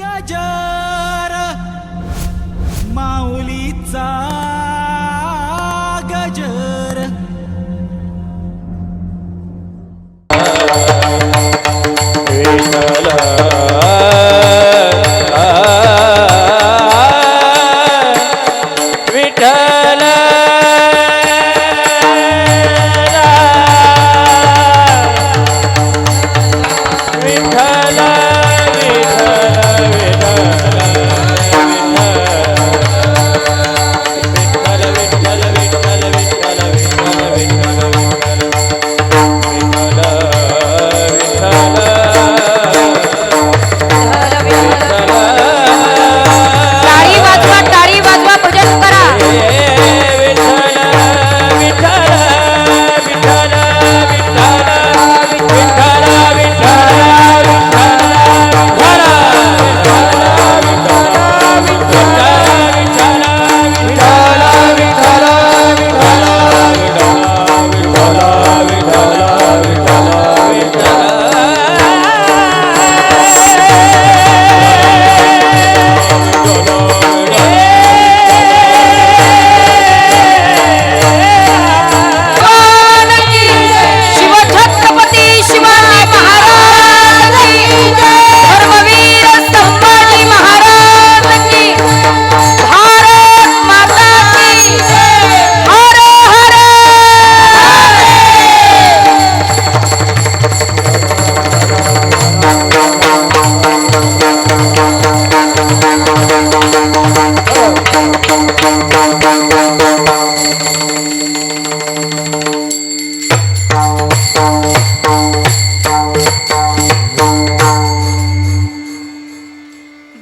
गजर. माऊलीचा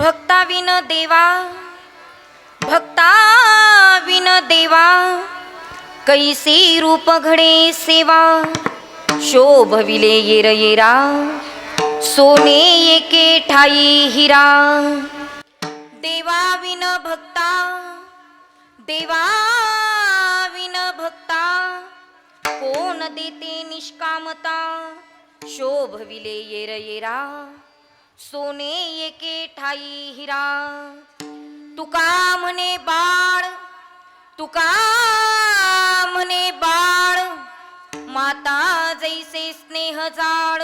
भक्ताविन देवा भक्ताविन देवा कैसे रूप घडे सेवा? शोभविले येर येरा सोने एके ठाई हिरा। देवाविन भक्ता देवा कोण देते निष्कामता? शोभविले येर येरा सोने एके ठाई हिरा. तुका म्हणे बाळ तुका म्हणे बाळ माता जैसे स्नेह जाळ.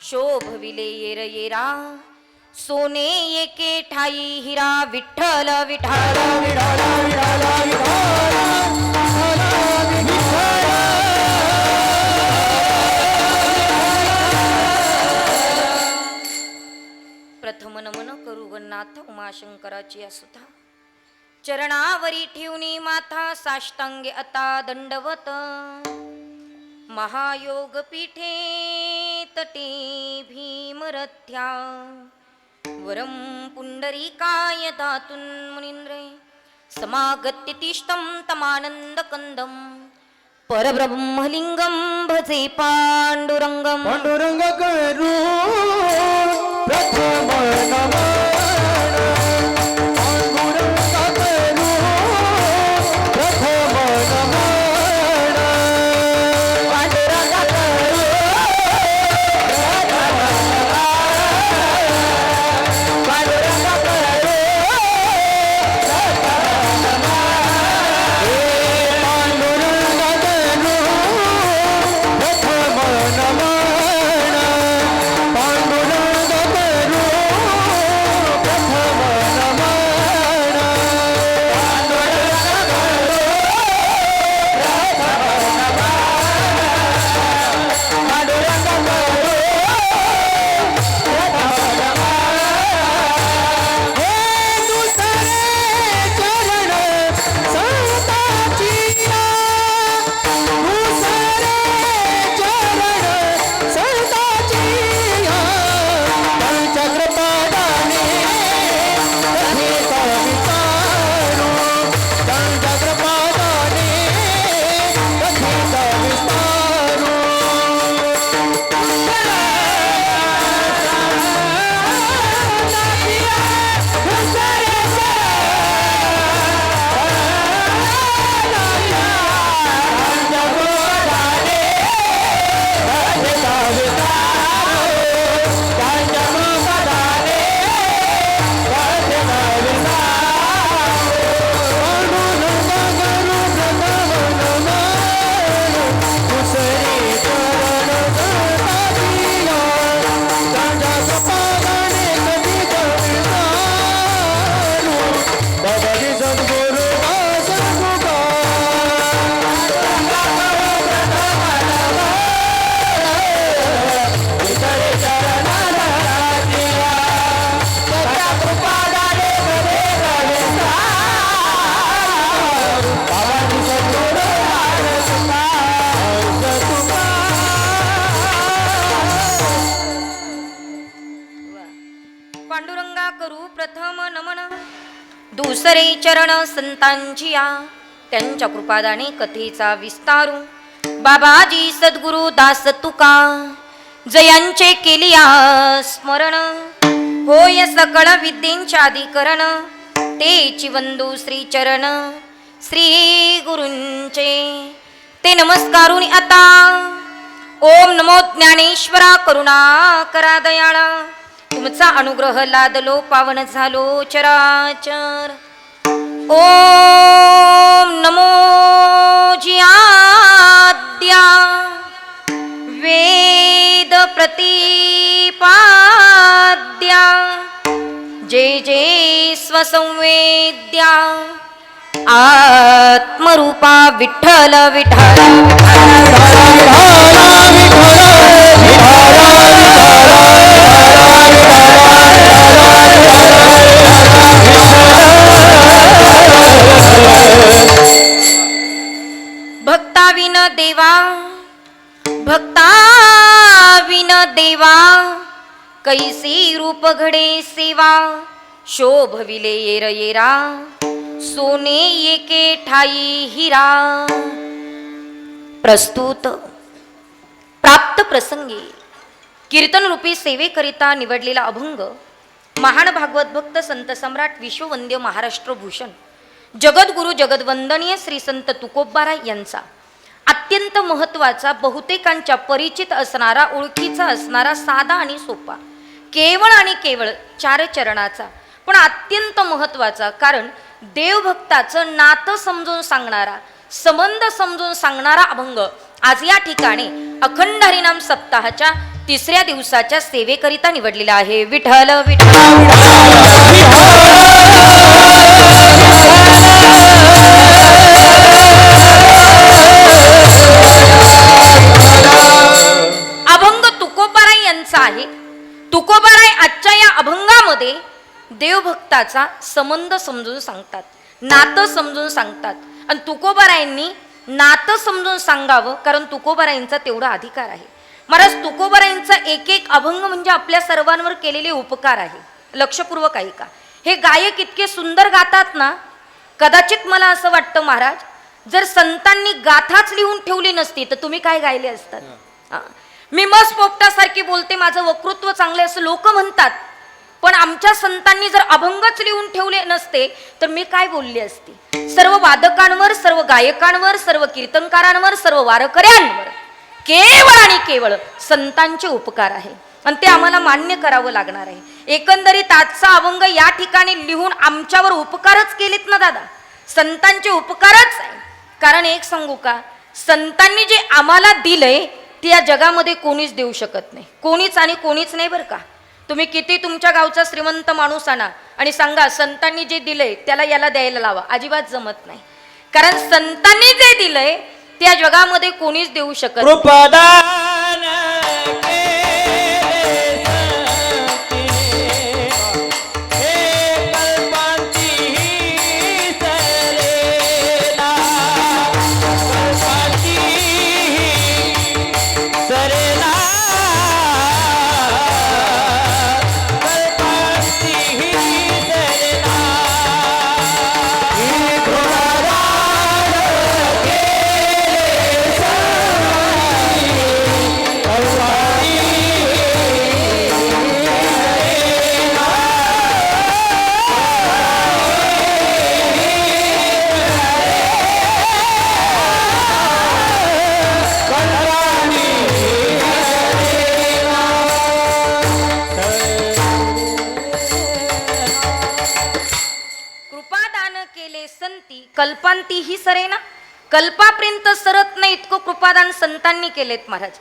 शोभविले येर येरा सोने एके ठाई हिरा. विठ्ठल विठाल प्रथम नाथ उमाशंकराची असुधा. चरणावरी ठेवणी माथा साष्टांगे अता दंडवत. महायोग पीठे तटे भीमरथ्या. वरं पुण्डरीकाय दातुन् मुनीन्द्रे समागत्य तिष्ठं तमानन्दकन्दं परब्रह्मलिङ्गं भजे पाण्डुरङ्गं पाण्डुरङ्ग दुसरे चरण संतांचिया त्यांच्या कृपादाने कथेचा विस्तारू. बाबाजी सद्गुरु दास तुका जयांचे केलिया स्मरण. होय सकळ विद्येंच्या अधिकरण ते चिवंदू श्री चरण श्री गुरुंचे. ते नमस्कारून आता. ओम नमो ज्ञानेश्वरा करुणा करा दयाळा. तुमचा अनुग्रह लादलो पावन झालो चराचर ओम नमो जियाद्या वेद प्रतिपाद्या जे जे स्वसंवेद्या आत्मरूपा विठ्ठल विठ्ठल भक्ताविन देवा भक्ताविन देवा कैसी रूप घडे सेवा शोभविले येर येरा सोने एके ठाई हिरा. प्रस्तुत प्राप्त प्रसंगी कीर्तन रूपी सेवेकरिता निवडलेला अभंग महान भागवत भक्त संत सम्राट विश्ववंद्य महाराष्ट्र भूषण जगद्गुरु जगदवंदनीय श्री संत तुकोबारा यांचा अत्यंत महत्त्वाचा बहुतेकांच्या परिचित असणारा ओळखीचा असणारा साधा आणि सोपा केवळ आणि केवळ चार चरणाचा पण अत्यंत महत्त्वाचा कारण देवभक्ताचं नातं समजून सांगणारा संबंध समजून सांगणारा अभंग आज या ठिकाणी अखंड हरिनाम सप्ताहाच्या तिसऱ्या दिवसाच्या सेवेकरिता निवडलेला आहे. विठ्ठल विठ्ठल. अभंग तुकोबाराय यांचा आहे. तुकोबाराय आजच्या या अभंगामध्ये देवभक्ताचा संबंध समजून सांगतात नातं समजून सांगतात. आणि तुकोबारायांनी नातं समजून सांगावं कारण तुकोबारायांचा तेवढा अधिकार आहे. महाराज तुकोबारायांचा एक एक अभंग म्हणजे आपल्या सर्वांवर केलेले उपकार आहे. लक्षपूर्वक ऐका. हे गायक इतके सुंदर गातात ना कदाचित मला असं वाटतं महाराज जर संतांनी गाथाच लिहून ठेवली नसती तर तुम्ही काय गायले असतात? हा. मी मस पोपटासारखी बोलते माझं वक्तृत्व चांगले असं लोक म्हणतात. पण आमच्या संतांनी जर अभंगच लिहून ठेवले नसते तर मी काय बोलली असती? सर्व वादकांवर सर्व गायकांवर सर्व कीर्तनकारांवर सर्व वारकऱ्यांवर. केवळ आणि केवळ संतांचे उपकार आहे. आणि ते आम्हाला मान्य करावं लागणार आहे. एकंदरीत आजचा अभंग या ठिकाणी लिहून आमच्यावर उपकारच केलेत ना दादा? संतांचे उपकारच आहे. कारण एक सांगू का? संतांनी जे आम्हाला दिलंय ते या जगामध्ये कोणीच देऊ शकत नाही. कोणीच आणि कोणीच नाही बरं का? तुम्ही किती तुमच्या गावचा श्रीमंत माणूस आणा आणि सांगा संतांनी जे दिलंय त्याला याला द्यायला लावा. अजिबात जमत नाही. कारण संतांनी जे दिलंय त्या जगामध्ये कोणीच देऊ शकत नाही. कल्पापर्यंत सरत नाही इतकं कृपादान संतांनी केलेत महाराज.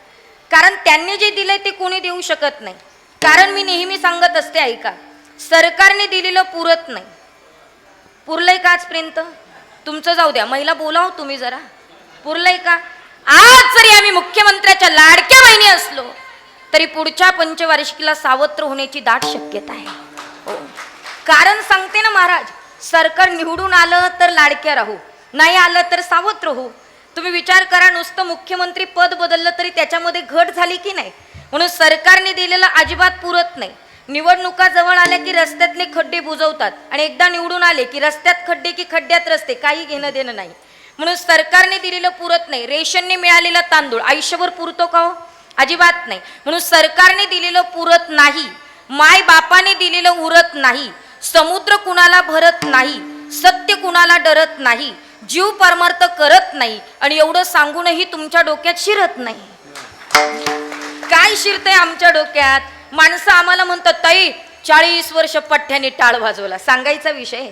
कारण त्यांनी जे दिले ते कोणी देऊ शकत नाही. कारण मी नेहमी सांगत असते ऐका सरकारने दिलेलं पुरत नाही. पुरलंय का आजपर्यंत? तुमचं जाऊ द्या महिला बोलाव तुम्ही जरा. पुरलंय का? आज जरी आम्ही मुख्यमंत्र्याच्या लाडक्या बहिणी असलो तरी पुढच्या पंचवार्षिकीला सावत्र होण्याची दाट शक्यता आहे. हो. कारण सांगते ना महाराज सरकार निवडून आलं तर लाडक्या राहू. नाही आलं तर सावध राहू. तुम्ही विचार करा नुसतं मुख्यमंत्री पद बदललं तरी त्याच्यामध्ये घट झाली की नाही? म्हणून सरकारने दिलेलं अजिबात पुरत नाही. निवडणुका जवळ आल्या की रस्त्यातले खड्डे बुजवतात आणि एकदा निवडून आले की रस्त्यात खड्डे की खड्ड्यात रस्ते काही घेणं देणं नाही. म्हणून सरकारने दिलेलं पुरत नाही. रेशनने मिळालेला तांदूळ आयुष्यभर पुरतो का हो? अजिबात नाही. म्हणून सरकारने दिलेलं पुरत नाही. माय बापाने दिलेलं उरत नाही. समुद्र कुणाला भरत नाही. सत्य कुणाला डरत नाही. जीव परमार्थ करत नाही आणि एवढं सांगूनही तुमच्या डोक्यात शिरत नाही. काय शिरतंय आमच्या डोक्यात? माणसं आम्हाला म्हणतात ताई चाळीस वर्ष पठ्ठ्याने टाळ वाजवला. सांगायचा विषय?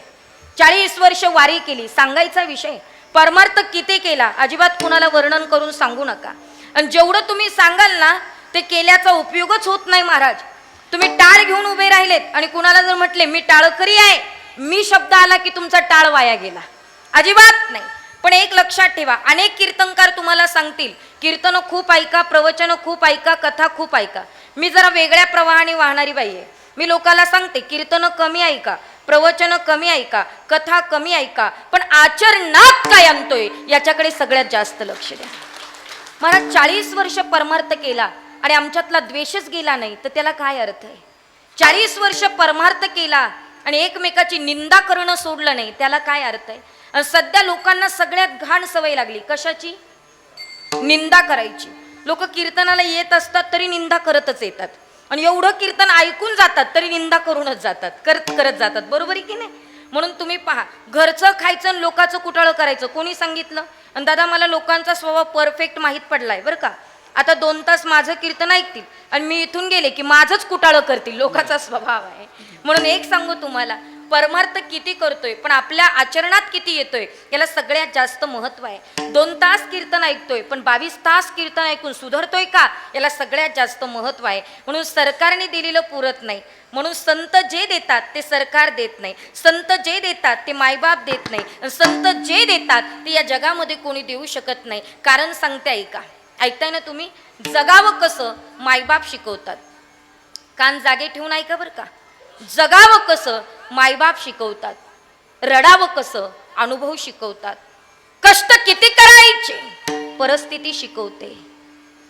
चाळीस वर्ष वारी केली सांगायचा विषय? परमार्थ किती केला? अजिबात कुणाला वर्णन करून सांगू नका. आणि जेवढं तुम्ही सांगाल ना ते केल्याचा उपयोगच होत नाही महाराज. तुम्ही टाळ घेऊन उभे राहिलेत आणि कुणाला जर म्हटले मी टाळ करी आहे मी शब्द आला की तुमचा टाळ वाया गेला. अजिबात नाही. पण एक लक्षात ठेवा अनेक कीर्तनकार तुम्हाला सांगतील कीर्तन खूप ऐका प्रवचनं खूप ऐका कथा खूप ऐका. मी जरा वेगळ्या प्रवाहाने वाहणारी बाई आहे. मी लोकांना सांगते कीर्तन कमी ऐका प्रवचनं कमी ऐका कथा कमी ऐका पण आचरणात काय आणतोय? याच्याकडे सगळ्यात जास्त लक्ष द्या. महाराज चाळीस वर्ष परमार्थ केला आणि आमच्यातला द्वेषच गेला नाही तर त्याला काय अर्थ आहे? चाळीस वर्ष परमार्थ केला आणि एकमेकाची निंदा करणं सोडलं नाही त्याला काय अर्थ आहे? आणि सध्या लोकांना सगळ्यात घाण सवय लागली. कशाची? निंदा करायची. लोक कीर्तनाला येत असतात तरी निंदा करतच येतात. आणि एवढं कीर्तन ऐकून जातात तरी निंदा करूनच जातात. करत करत जातात. बरोबर आहे की नाही? म्हणून तुम्ही पहा घरचं खायचं आणि लोकांचं कुटाळं करायचं. कोणी सांगितलं? आणि दादा मला लोकांचा स्वभाव परफेक्ट माहीत पडलाय बरं का. आता दोन तास माझं कीर्तन ऐकतील. आणि मी इथून गेले की माझंच कुटाळं करतील. लोकांचा स्वभाव आहे. म्हणून एक सांगू तुम्हाला परमार्थ किती करतोय पण आपल्या आचरणात किती येतोय याला सगळ्यात जास्त महत्त्व आहे. दोन तास कीर्तन ऐकतोय पण बावीस तास कीर्तन ऐकून सुधारतोय का याला सगळ्यात जास्त महत्त्व आहे. म्हणून सरकारने दिलेलं पुरत नाही. म्हणून संत जे देतात ते सरकार देत नाही. संत जे देतात ते मायबाप देत नाही. संत जे देतात ते या जगामध्ये कोणी देऊ शकत नाही. कारण सांगते ऐका. ऐकताय ना तुम्ही? जगावं कसं मायबाप शिकवतात. कान जागे ठेवून ऐका बरं का. जगावं कसं मायबाप शिकवतात. रडावं कसं अनुभव शिकवतात. कष्ट किती करायचे परिस्थिती शिकवते.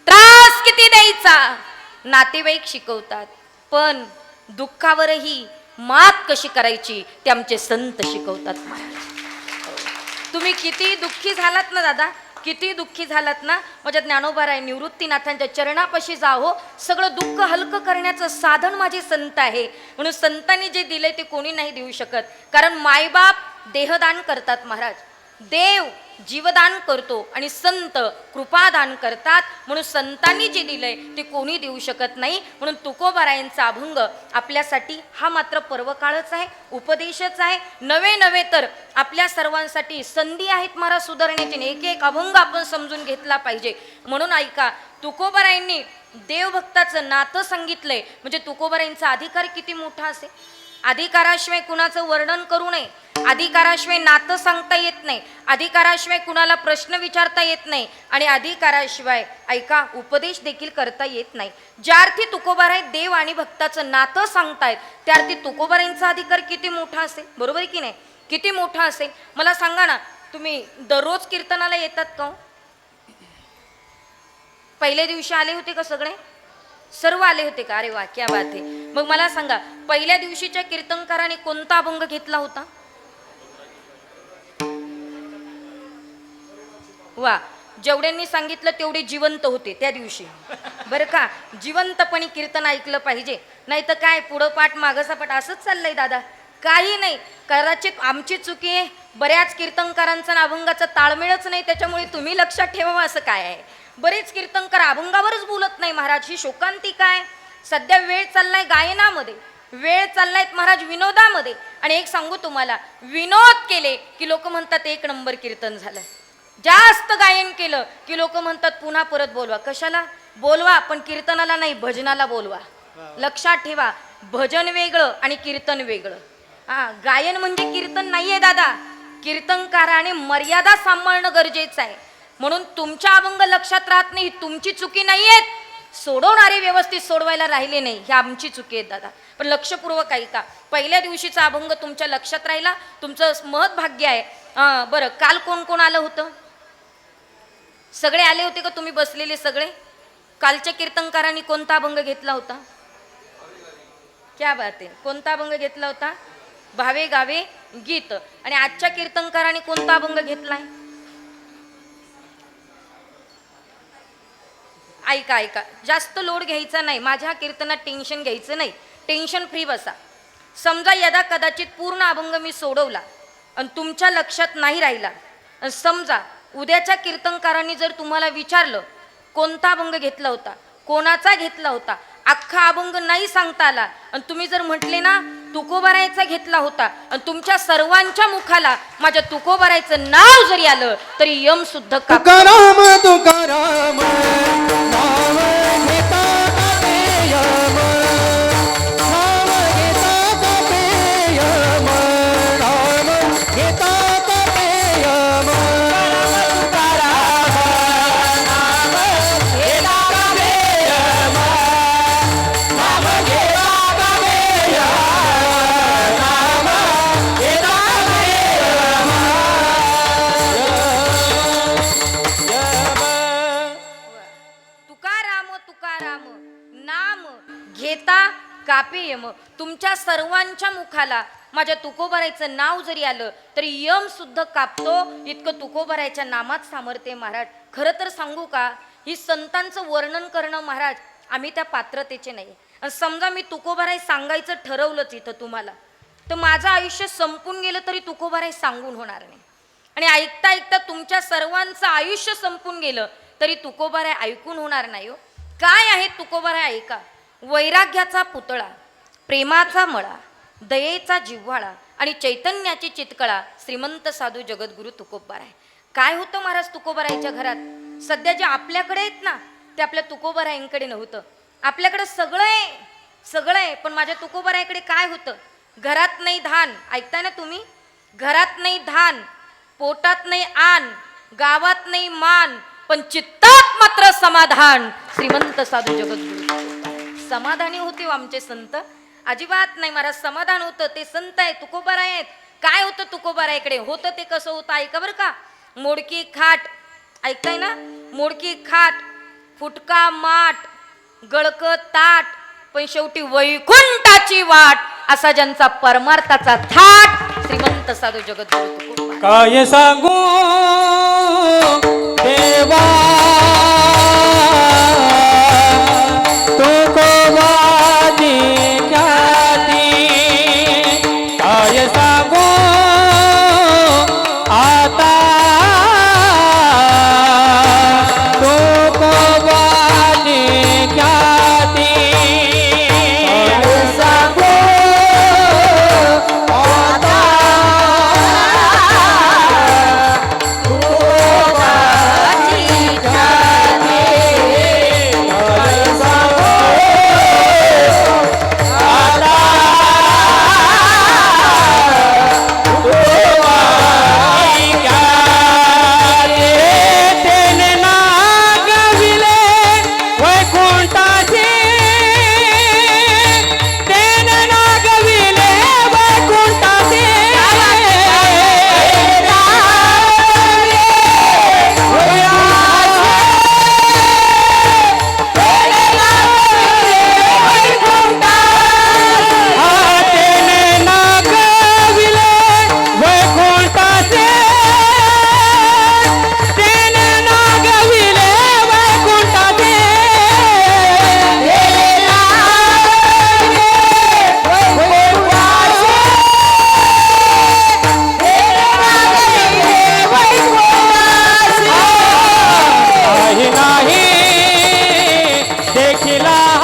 त्रास किती द्यायचा नातेवाईक शिकवतात. पण दुःखावरही मात कशी करायची ते आमचे संत शिकवतात. महाराज तुम्ही किती दुःखी झालात ना दादा? किती दुःखी झालात ना? माझ्या ज्ञानोबाराय निवृत्तीनाथांच्या चरणापाशी जावो. सगळं दुःख हलकं करण्याचं साधन माझे संत आहे. म्हणून संतांनी जे दिले ते कोणी नाही देऊ शकत. कारण मायबाप देहदान करतात महाराज. देव जीवदान करतो आणि संत कृपादान करतात. म्हणून संतांनी जे दिलंय ते कोणी देऊ शकत नाही. म्हणून तुकोबारायांचा अभंग आपल्यासाठी हा मात्र पर्वकाळच आहे उपदेशच आहे. नवे नवे तर आपल्या सर्वांसाठी संधी आहेत महाराज सुधारण्याची एक एक अभंग आपण समजून घेतला पाहिजे. म्हणून ऐका तुकोबारायांनी देवभक्ताचं नातं सांगितलंय. म्हणजे तुकोबारायांचा अधिकार किती मोठा असेल? अधिकाराशिवाय कुणाचं वर्णन करू नये. अधिकाराशिवाय नातं सांगता येत नाही. अधिकाराशिवाय कुणाला प्रश्न विचारता येत नाही. आणि अधिकाराशिवाय ऐका उपदेश देखील करता येत नाही. ज्या अर्थी आहे देव आणि भक्ताचं नातं सांगतायत त्या अर्थी तुकोबारांचा अधिकार किती मोठा असेल? बरोबर आहे की नाही? किती मोठा असेल? मला सांगा ना तुम्ही दररोज कीर्तनाला येतात का हो? पहिल्या दिवशी आले होते का सगळे? सर्व आले होते का? अरे वा क्या बात आहे. मग मला सांगा पहिल्या दिवशीच्या कीर्तनकाराने कोणता अभंग घेतला होता? वा जेवढ्यांनी सांगितलं तेवढे जिवंत होते त्या दिवशी. बरं का जिवंतपणे कीर्तन ऐकलं पाहिजे. नाही तर काय पुढं पाठ मागसापाठ असंच चाललंय दादा. काही नाही कदाचित आमची चुकी आहे बऱ्याच कीर्तनकारांचा आणि अभंगाचा ताळमेळच नाही त्याच्यामुळे तुम्ही लक्षात ठेवावं असं काय आहे. बरेच कीर्तनकार अभंगावरच बोलत नाही महाराज ही शोकांती काय? सध्या वेळ चाललाय गायनामध्ये. वेळ चाललायत महाराज विनोदामध्ये. आणि एक सांगू तुम्हाला विनोद केले की लोक म्हणतात एक नंबर कीर्तन झालं. जास्त गायन केलं की लोक म्हणतात पुन्हा परत बोलवा. कशाला? बोलवा पण कीर्तनाला नाही भजनाला बोलवा. लक्षात ठेवा भजन वेगळं आणि कीर्तन वेगळं. हा गायन म्हणजे कीर्तन नाहीये दादा. कीर्तनकाराने मर्यादा सांभाळणं गरजेचं आहे. म्हणून तुमच्या अभंग लक्षात राहत नाही तुमची चुकी नाहीयेत. सोडवणारे व्यवस्थित सोडवायला राहिले नाही ही आमची चुकी आहे दादा. पण लक्षपूर्वक ऐका पहिल्या दिवशीचा अभंग तुमच्या लक्षात राहिला तुमचं महत् भाग्य आहे. बरं काल कोण कोण आलं होतं? सगळे आले होते का तुम्ही बसलेले सगळे? कालच्या कीर्तनकारांनी कोणता अभंग घेतला होता? क्या बात आहे. कोणता अभंग घेतला होता? भावे गावे गीत. आणि आजच्या कीर्तनकाराने कोणता अभंग घेतलाय? ऐका ऐका. जास्त लोड घ्यायचा नाही. माझ्या कीर्तनात टेन्शन घ्यायचं नाही. टेन्शन फ्री बसा. समजा यदा कदाचित पूर्ण अभंग मी सोडवला आणि तुमच्या लक्षात नाही राहिला समजा उद्याच्या कीर्तनकारांनी जर तुम्हाला विचारलं कोणता अभंग घेतला होता कोणाचा घेतला होता अख्खा अभंग नाही सांगता आला आणि तुम्ही जर म्हटले ना तुकोबरायचा घेतला होता आणि तुमच्या सर्वांच्या मुखाला माझ्या तुकोबरायचं नाव जरी आलं तरी यम सुद्धा का तुकाराम तुकाराम सर्वांच्या मुखाला माझ्या तुकोबारायचं नाव जरी आलं तरी यम सुद्धा कापतो. इतकं तुकोबारायच्या नामात सामर्थ्य महाराज. खरं तर सांगू का? ही संतांचं वर्णन करणं महाराज आम्ही त्या पात्रतेचे नाही. समजा मी तुकोबाराय सांगायचं ठरवलंच इथं तुम्हाला तर माझं आयुष्य संपून गेलं तरी तुकोबाराय सांगून होणार नाही. आणि ऐकता ऐकता तुमच्या सर्वांचं आयुष्य संपून गेलं तरी तुकोबाराय ऐकून होणार नाही हो. काय आहे तुकोबाराय ऐका? वैराग्याचा पुतळा. प्रेमाचा मळा दयेचा जिव्हाळा आणि चैतन्याची चितकळा श्रीमंत साधू जगद्गुरु तुकोबाराय. काय होतं महाराज तुकोबारायच्या घरात? सध्या जे आपल्याकडे आहेत ना ते आपल्या तुकोबारायांकडे नव्हतं. आपल्याकडे सगळं आहे सगळं आहे पण माझ्या तुकोबारायकडे काय होतं? घरात नाही धान. ऐकताय ना तुम्ही? घरात नाही धान पोटात नाही आण गावात नाही मान पण चित्तात मात्र समाधान. श्रीमंत साधू जगद्गुरु समाधानी होते आमचे संत? अजिबात नाही महाराज समाधान होतं ते संत आहे तुकोबार आहेत. काय होतं तुकोबारायकडे होतं ते कसं होतं ऐका बरं का. मोडकी खाट ऐकताय ना? मोडकी खाट फुटका माठ गळक ताट पण शेवटी वैकुंठाची वाट असा ज्यांचा परमार्थाचा थाट श्रीमंत साधू जगद्गुरु काय सांगू? देवा Yeah.